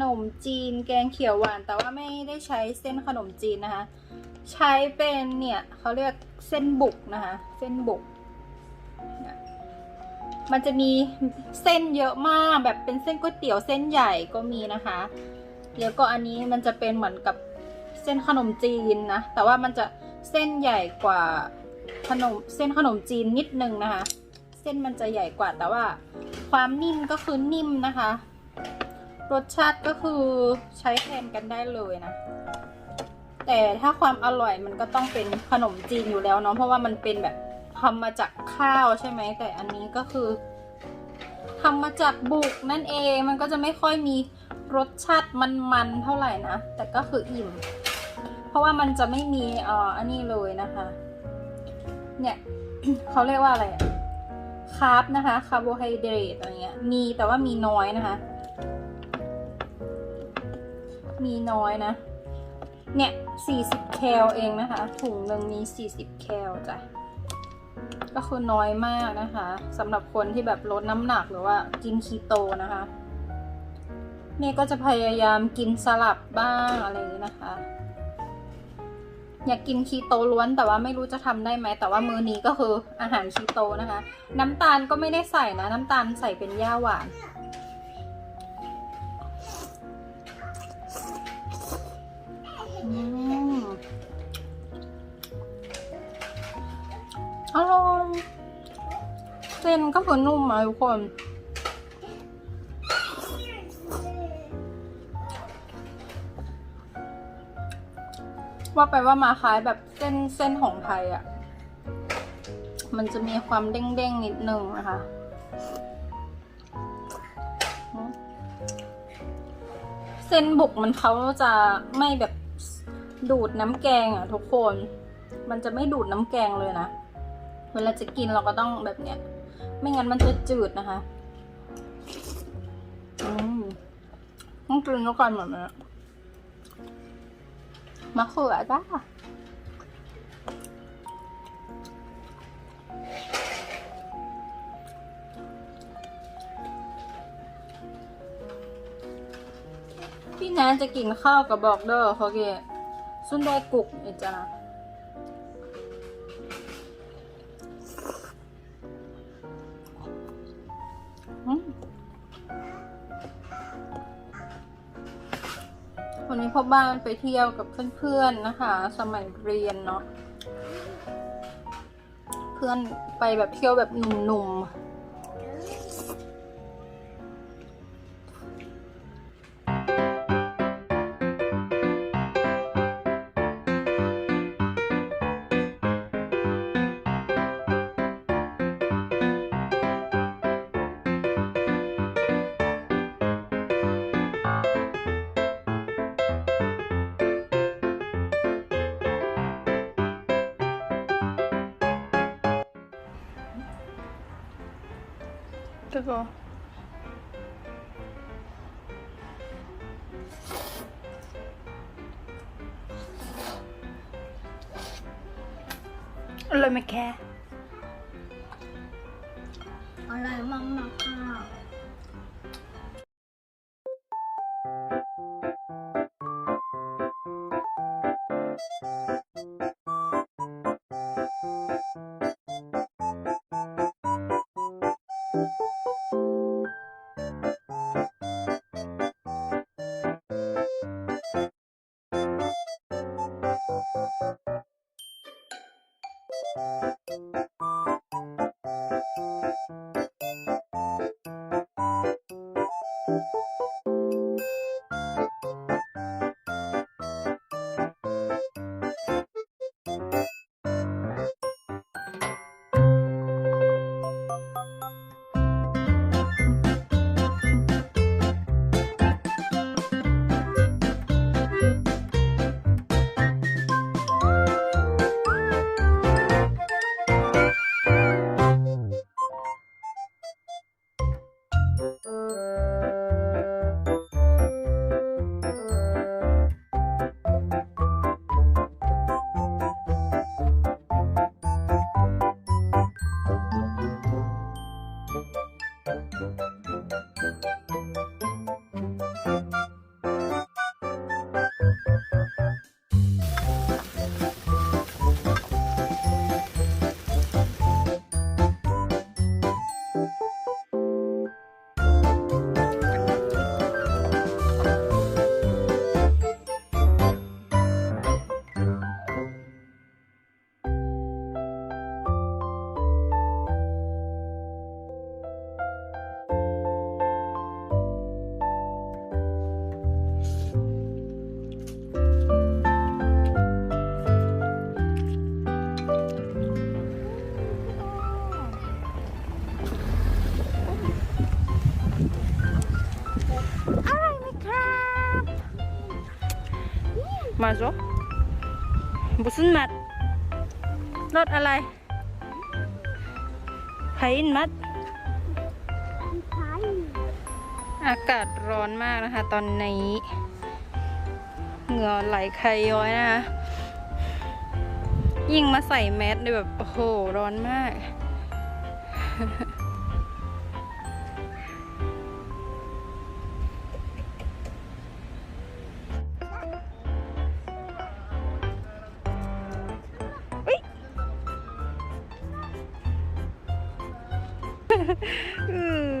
ขนมจีนแกงเขียวหวาน แต่ว่าไม่ได้ใช้เส้นขนมจีนนะคะ ใช้เป็นเนี่ยเขาเรียกเส้นบุกนะคะ เส้นบุก มันจะมีเส้นเยอะมากแบบเป็นเส้นก๋วยเตี๋ยวเส้นใหญ่ก็มีนะคะ แล้วก็อันนี้มันจะเป็นเหมือนกับเส้นขนมจีนนะ แต่ว่ามันจะเส้นใหญ่กว่าขนมเส้นขนมจีนนิดนึงนะคะ เส้นมันจะใหญ่กว่าแต่ว่าความนิ่มก็คือนิ่มนะคะ รสชาติก็คือใช้แทนกันได้เลยนะ แต่ถ้าความอร่อยมันก็ต้องเป็นขนมจีนอยู่แล้วเนาะเพราะว่ามันเป็นแบบทำมาจากข้าวใช่ไหมแต่อันนี้ก็คือทำมาจากบุกนั่นเองมันก็จะไม่ค่อยมีรสชาติมันๆเท่าไหร่นะ แต่ก็คืออิ่ม เพราะว่ามันจะไม่มีเอ่ออันนี้เลยนะคะ เนี่ยเขาเรียกว่าอะไรคาร์บนะคะคาร์โบไฮเดรตอะไรเงี้ยมีแต่ว่ามีน้อยนะคะ มีน้อยนะ เนี่ย 40 แคลเองนะคะ ถุงหนึ่งมี 40 แคลจ้ะ ก็คือน้อยมากนะคะสำหรับคนที่แบบลดน้ำหนักหรือว่ากินคีโตนะคะเมย์ก็จะพยายามกินสลับบ้างอะไรอย่างนี้นะคะ อยากกินคีโตล้วนแต่ว่าไม่รู้จะทำได้ไหมแต่ว่ามื้อนี้ก็คืออาหารคีโตนะคะ น้ำตาลก็ไม่ได้ใส่นะ น้ำตาลใส่เป็นย่าหวาน อืมอร่อยเส้นก็คือนุ่มอะทุกคนว่าไปว่ามาคล้ายแบบเส้นเส้นของไทยอะ่ะ มันจะมีความเด้งๆนิดนึงนะคะเส้นบุกมันเขาจะไม่แบบ ดูดน้ำแกงอะทุกคน มันจะไม่ดูดน้ำแกงเลยนะ เวลาจะกินเราก็ต้องแบบเนี้ย ไม่งั้นมันจะจืดนะคะ อืมต้องกินแล้วกันแบบนี้มะเขือจ้าพี่แนนจะกินข้าวกับบอกเด้อเขาเก ซุนได้กุกอีกจ้ะนะวันนี้พ่อบ้านไปเที่ยวกับเพื่อนๆนะคะ สมัยเรียนเนาะ เพื่อนไปแบบเที่ยวแบบหนุ่มๆ 这个。เลยไม่แค่อร่อยมากๆค่ะ มาโซบุษนมัดรถอะไรไพอินมัดอากาศร้อนมากนะคะ ตอนนี้เหงื่อไหลใครย้อยนะคะ ยิ่งมาใส่แมสเลยแบบ โอ้โห ร้อนมาก อือ